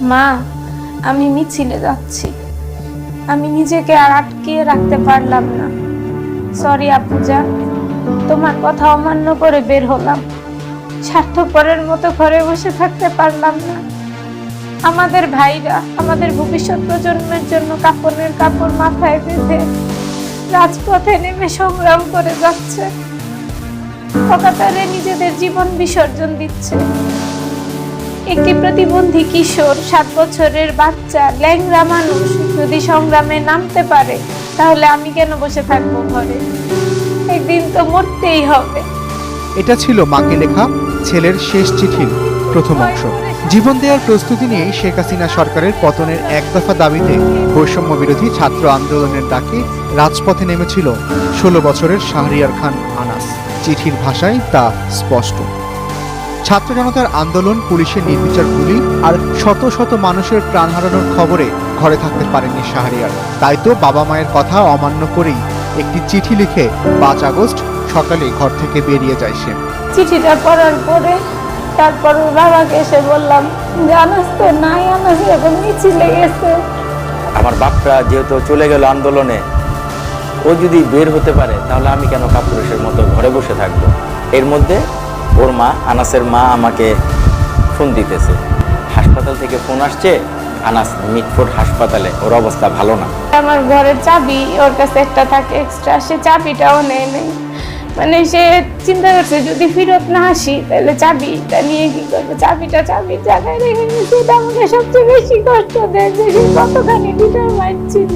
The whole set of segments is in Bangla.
মা, আমি মিছিলে যাচ্ছি। আমি নিজেকে আর আটকিয়ে রাখতে পারলাম না। সরি আপুজা, তোমার কথা অমান্য করে বের হলাম। স্বার্থপরের মতো ঘরে বসে থাকতে পারলাম না। আমাদের ভাইরা আমাদের ভবিষ্যৎ প্রজন্মের জন্য কাপড়ের কাপড় মাথায় বেঁধে রাজপথে নেমে সংগ্রাম করে যাচ্ছে। নিজেদের জীবন বিসর্জন দিচ্ছে। একটি প্রতিবন্ধী কিশোর, সাত বছরের বাচ্চা ল্যাংরা মানুষ। যদি সংগ্রামে নামতে পারে, তাহলে আমি কেন বসে থাকব ঘরে? একদিন তো মরতেই হবে। এটা ছিল মাকে লেখা ছেলের শেষ চিঠির প্রথম অংশ। জীবন দেওয়ার প্রস্তুতি নিয়ে শেখ হাসিনা সরকারের পতনের এক দফা দাবিতে বৈষম্য বিরোধী ছাত্র আন্দোলনের ডাকে রাজপথে নেমেছিল ষোলো বছরের শাহরিয়ার খান আনাস। চিঠির ভাষায় তা স্পষ্ট। ছাত্র জনতার আন্দোলন পুলিশের নির্বিচার গুলি আর শত শত মানুষের প্রাণ হারানোর খবরে ঘরে থাকতে পারেননি শাহরিয়ার। তাই তো বাবা মায়ের কথা অমান্য করেই একটি চিঠি লিখে পাঁচ আগস্ট সকালে ঘর থেকে বেরিয়ে যায় সে। চিঠিটা পড়ার পরে তারপর ওর বাবাকে এসে বললাম জানাস তো নাই আনাস এখন মিছিলে গেছে। আমার বাপটা যেহেতু চলে গেল আন্দোলনে ও যদি বের হতে পারে তাহলে আমি কেন কাপুরুষের মতো ঘরে বসে থাকব? এর মধ্যে ওর মা, আনাসের মা আমাকে ফোন দিতেছে। হাসপাতাল থেকে ফোন আসছে, আনাস মিটফোর্ড হাসপাতালে, ওর অবস্থা ভালো না। আমার ঘরের চাবি, ওর কাছে একটা থাকে এক্সট্রা সে চাবিটাও নেয় নেই। মানে সে চিন্তা করছে, যদি ফিরত না আসি, তাহলে চাবিটা নিয়ে কি করব? চাবিটা চাবির জায়গায় রেখে গেছে এটা আমাকে সবচেয়ে বেশি কষ্ট দেয় যে কতখানি ডিটারমাইন্ড ছিল।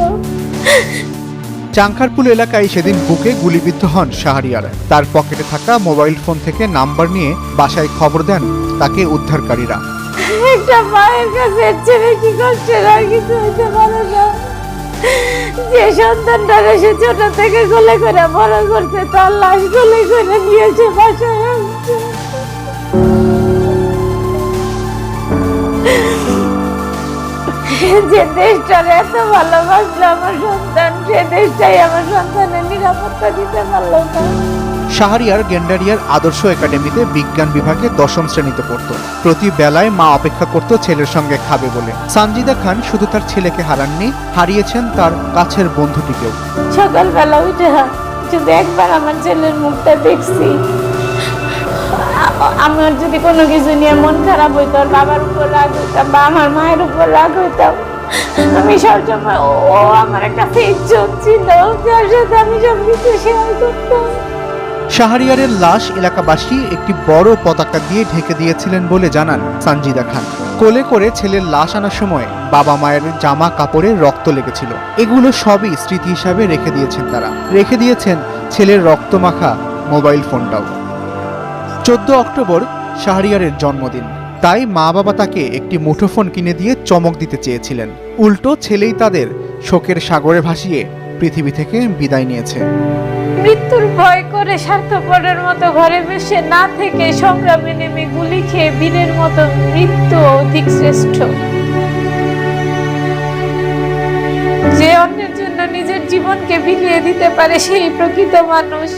চাংখারপুল এলাকায় সেদিন বুকে গুলিবিদ্ধ হন শাহরিয়ার। তার পকেটে থাকা মোবাইল ফোন থেকে নাম্বার নিয়ে বাসায় খবর দেন তাকে উদ্ধারকারীরা। একটা মায়ের ছোট থেকে কোলে করে বড় করছে, তার লাশ কোলে করে নিয়ে বাসায়। যে দেশটার এত ভালোবাসলো আমার সন্তান সে দেশটাই আমার সন্তানের নিরাপত্তা দিতে পারল না। শাহরিয়ার গেন্ডারিয়ার আদর্শ একাডেমিতে বিজ্ঞান বিভাগে দশম শ্রেণীতে পড়তো। প্রতি বেলায় মা অপেক্ষা করত ছেলের সঙ্গে খাবে বলে। সানজিদা খান শুধু তার ছেলেকে হারাননি হারিয়েছেন তার কাছের বন্ধুটিকেও। সকালবেলা উঠে যদি একবার আমার ছেলের মুখটা দেখছি। আমার যদি কোনো কিছু নিয়ে মন খারাপ হইতো বাবার উপর রাগ হইতাম বা আমার মায়ের উপর রাগ হইতাম আমি ও আমার একটা ছিল, যার সাথে আমি সব কিছু শেয়ার করতাম। শাহরিয়ারের লাশ এলাকাবাসী একটি বড় পতাকা দিয়ে ঢেকে দিয়েছিলেন বলে জানান সানজিদা খান। কোলে করে ছেলের লাশ আনার সময় বাবা মায়ের জামা কাপড়ে রক্ত লেগেছিল। এগুলো সবই স্মৃতি হিসাবে রেখে দিয়েছেন তারা। রেখে দিয়েছেন ছেলের রক্তমাখা মোবাইল ফোনটাও। চোদ্দ অক্টোবর, শাহরিয়ারের জন্মদিন। তাই মা বাবা তাকে একটি মুঠোফোন কিনে দিয়ে চমক দিতে চেয়েছিলেন। উল্টো ছেলেই তাদের শোকের সাগরে ভাসিয়ে পৃথিবী থেকে বিদায় নিয়েছে। মৃত্যুর ভয় করে স্বার্থপরের মতো ঘরে বসে না থেকে সংগ্রামে নেমে গুলি খেয়ে বীরের মতো মৃত্যু অধিক শ্রেষ্ঠ। যে অন্যের জন্য নিজের জীবনকে বিলিয়ে দিতে পারে সেই প্রকৃত মানুষ।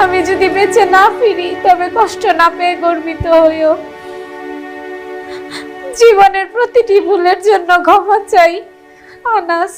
আমি যদি বেঁচে না ফিরি, তবে কষ্ট না পেয়ে গর্বিত হইও। জীবনের প্রতিটি ভুলের জন্য ক্ষমা চাই, আনাস।